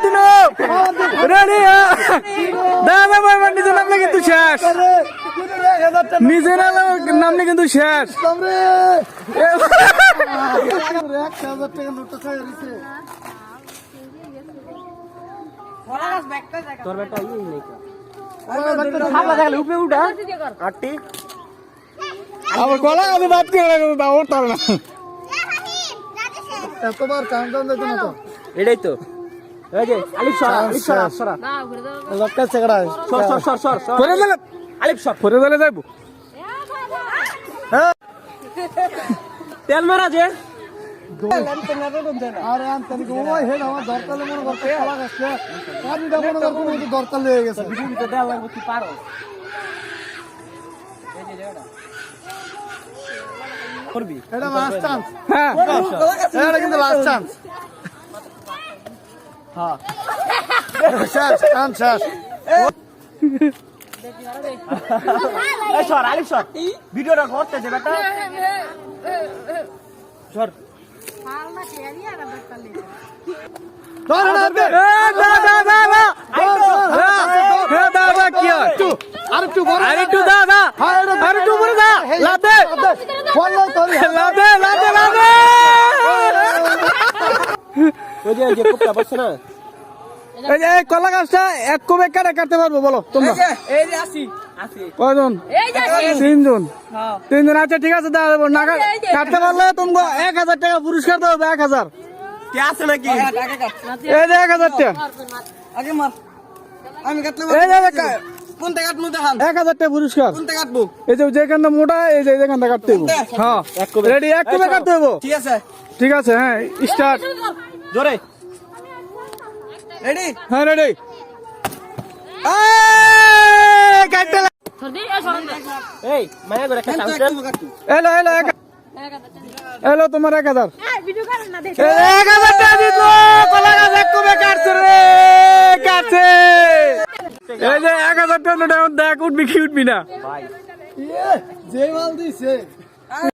দিনো। রেডি দাদা ভাই ভাই নিজের নামলে কিন্তু শেষ। তোর বেটা আটটি। আবার কলা গাছে বাদ করে ওর তার না। এতবার কাউন্টাউন দিতে না তো। এটাই তো। এই যে আলিফ সর আলিফ সর সর। লক্কা সেগড়া সর সর সর সর সর। পরে দিলে আলিফ সর। পরে দিলে যাইবো। তেল মারা যে। আরে আন তানি ওই হেড আমার দরকার মনে করতে খাওয়া গেছে পানিটা মনে কর কোনো দরকার লেগে গেছে ভিতরে দেওয়া লাগবে কি? পারো করবি এটা লাস্ট চান্স হ্যাঁ এটা কিন্তু লাস্ট চান্স হ্যাঁ। শেষ চান্স শেষ সর আলিফ সর ভিডিওটা করতে দে বেটা সর। হয়? ওই যে ওই বসছে না এই যে, এই কলা গাছটা এক কোবে কাটে কাটতে পারব বলো তোমরা এই যে আসি আসি কয়জন তিনজন তিনজন আচ্ছা ঠিক আছে দেওয়া যাব না কাটতে পারলে তোমাকে এক হাজার টাকা পুরস্কার দেবো এক হাজার আছে নাকি এই যে এক হাজার টাকা আমি এক হাজার পুরস্কার এই যে যেখানটা মোটা এই যে যেখানটা কাটতে হ্যাঁ রেডি এক কোবে কাটতে ঠিক আছে ঠিক আছে হ্যাঁ স্টার্ট জোরে রেডি হ্যাঁ রেডি সাউন্ড এলো এলো এক এলো তোমার এক হাজার। এক হাজার টাকা দিত কলা গাছ এক কোবে কাটছে রে কাটছে। এই যে এক হাজার টাকা দেখ উঠবি কি উঠবি না। ভাই। যে মাল দিছে।